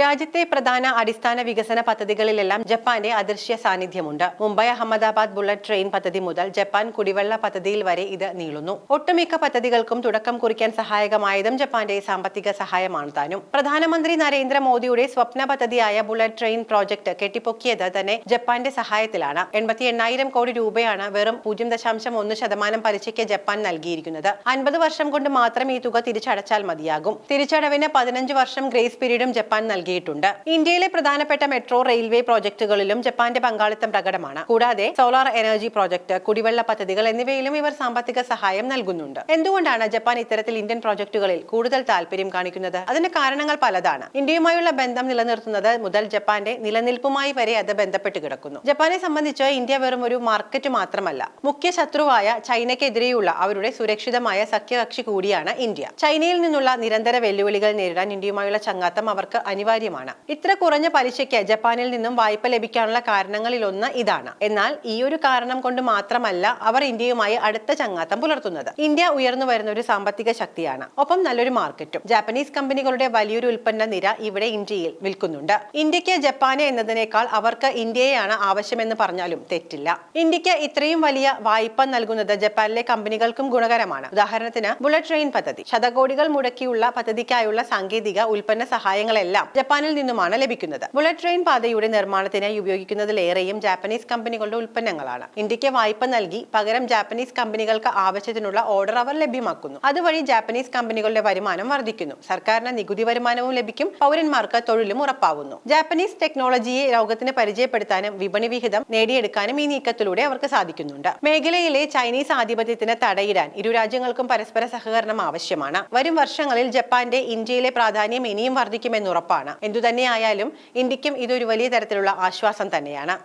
രാജ്യത്തെ പ്രധാന അടിസ്ഥാന വികസന പദ്ധതികളിലെല്ലാം ജപ്പാന്റെ അദൃശ്യ സാന്നിധ്യമുണ്ട്. മുംബൈ അഹമ്മദാബാദ് ബുള്ളറ്റ് ട്രെയിൻ പദ്ധതി മുതൽ ജപ്പാൻ കുടിവെള്ള പദ്ധതിയിൽ വരെ ഇത് നീളുന്നു. ഒട്ടുമിക്ക പദ്ധതികൾക്കും തുടക്കം കുറിക്കാൻ സഹായകമായതും ജപ്പാന്റെ സാമ്പത്തിക സഹായമാണ് താനും. പ്രധാനമന്ത്രി നരേന്ദ്രമോദിയുടെ സ്വപ്ന പദ്ധതിയായ ബുള്ളറ്റ് ട്രെയിൻ പ്രോജക്ട് കെട്ടിപ്പൊക്കിയത് തന്നെ ജപ്പാന്റെ സഹായത്തിലാണ്. എൺപത്തി എണ്ണായിരം കോടി രൂപയാണ് വെറും പൂജ്യം ദശാംശം ഒന്ന് ശതമാനം പലിശയ്ക്ക് ജപ്പാൻ നൽകിയിരിക്കുന്നത്. അൻപത് വർഷം കൊണ്ട് മാത്രം ഈ തുക തിരിച്ചടച്ചാൽ മതിയാകും. തിരിച്ചടവിന് പതിനഞ്ച് വർഷം ഗ്രേസ് പീരീഡും ജപ്പാൻ നൽകിയിട്ടുണ്ട്. ഇന്ത്യയിലെ പ്രധാനപ്പെട്ട മെട്രോ റെയിൽവേ പ്രോജക്ടുകളിലും ജപ്പാന്റെ പങ്കാളിത്തം പ്രകടമാണ്. കൂടാതെ സോളാർ എനർജി പ്രോജക്ട് കുടിവെള്ള പദ്ധതികൾ എന്നിവയിലും ഇവർ സാമ്പത്തിക സഹായം നൽകുന്നുണ്ട്. എന്തുകൊണ്ടാണ് ജപ്പാൻ ഇത്തരത്തിൽ ഇന്ത്യൻ പ്രോജക്ടുകളിൽ കൂടുതൽ താല്പര്യം കാണിക്കുന്നത്? അതിന് കാരണങ്ങൾ പലതാണ്. ഇന്ത്യയുമായുള്ള ബന്ധം നിലനിർത്തുന്നത് മുതൽ ജപ്പാന്റെ നിലനിൽപ്പുമായി വരെ അത് ബന്ധപ്പെട്ട് കിടക്കുന്നു. ജപ്പാനെ സംബന്ധിച്ച് ഇന്ത്യ വെറും ഒരു മാർക്കറ്റ് മാത്രമല്ല മുഖ്യ ശത്രുവായ ചൈനയ്ക്കെതിരെയുള്ള അവരുടെ സുരക്ഷിതമായ സഖ്യകക്ഷി കൂടിയാണ് ഇന്ത്യ. ചൈനയിൽ നിന്നുള്ള നിരന്തര വെല്ലുവിളികൾ നേരിടാൻ ഇന്ത്യയുമായുള്ള ചങ്ങാത്തം അവർക്ക് അനിവാര്യമാണ് ഇത്ര കുറഞ്ഞ പലിശയ്ക്ക് ജപ്പാനിൽ നിന്നും വായ്പ ലഭിക്കാനുള്ള കാരണങ്ങളിലൊന്ന് ഇതാണ്. എന്നാൽ ഈ ഒരു കാരണം കൊണ്ട് മാത്രമല്ല അവർ ഇന്ത്യയുമായി അടുത്ത ചങ്ങാത്തം പുലർത്തുന്നത്. ഇന്ത്യ ഉയർന്നു വരുന്ന ഒരു സാമ്പത്തിക ശക്തിയാണ്. ഒപ്പം നല്ലൊരു മാർക്കറ്റും. ജാപ്പനീസ് കമ്പനികളുടെ വലിയൊരു ഉൽപ്പന്ന നിര ഇവിടെ ഇന്ത്യയിൽ വിൽക്കുന്നുണ്ട്. ഇന്ത്യയ്ക്ക് ജപ്പാന് എന്നതിനേക്കാൾ അവർക്ക് ഇന്ത്യയെയാണ് ആവശ്യമെന്ന് പറഞ്ഞാലും തെറ്റില്ല. ഇന്ത്യയ്ക്ക് ഇത്രയും വലിയ വായ്പ നൽകുന്നത് ജപ്പാനിലെ കമ്പനികൾക്കും ഗുണകരമാണ്. ഉദാഹരണത്തിന് ബുള്ളറ്റ് ട്രെയിൻ പദ്ധതി. ശതകോടികൾ മുടക്കിയുള്ള പദ്ധതിക്കായുള്ള സാങ്കേതിക ഉൽപ്പന്ന സഹായങ്ങളെല്ലാം ജപ്പാനിൽ നിന്നുമാണ് ലഭിക്കുന്നത്. ബുള്ളറ്റ് ട്രെയിൻ പാതയുടെ നിർമ്മാണത്തിനായി ഉപയോഗിക്കുന്നതിലേറെയും ജാപ്പനീസ് കമ്പനികളുടെ ഉൽപ്പന്നങ്ങളാണ്. ഇന്ത്യയ്ക്ക് വായ്പ നൽകി പകരം ജാപ്പനീസ് കമ്പനികൾക്ക് ആവശ്യത്തിനുള്ള ഓർഡർ അവർ ലഭ്യമാക്കുന്നു. അതുവഴി ജാപ്പനീസ് കമ്പനികളുടെ വരുമാനം വർദ്ധിക്കുന്നു. സർക്കാരിന് നികുതി വരുമാനവും ലഭിക്കും. പൗരന്മാർക്ക് തൊഴിലും ഉറപ്പാവുന്നു. ജാപ്പനീസ് ടെക്നോളജിയെ ലോകത്തിന് പരിചയപ്പെടുത്താനും വിപണി വിഹിതം നേടിയെടുക്കാനും ഈ നീക്കത്തിലൂടെ അവർക്ക് സാധിക്കുന്നുണ്ട്. മേഖലയിലെ ചൈനീസ് ആധിപത്യത്തിന് തടയിടാൻ ഇരു രാജ്യങ്ങൾക്കും പരസ്പര സഹകരണം ആവശ്യമാണ്. വരും വർഷങ്ങളിൽ ജപ്പാന്റെ ഇന്ത്യയിലെ പ്രാധാന്യം ഇനിയും വർദ്ധിക്കുമെന്ന് ഉറപ്പാണ്. എന്തുതന്നെയായാലും ഇന്ത്യക്കും ഇതൊരു വലിയ തരത്തിലുള്ള ആശ്വാസം തന്നെയാണ്.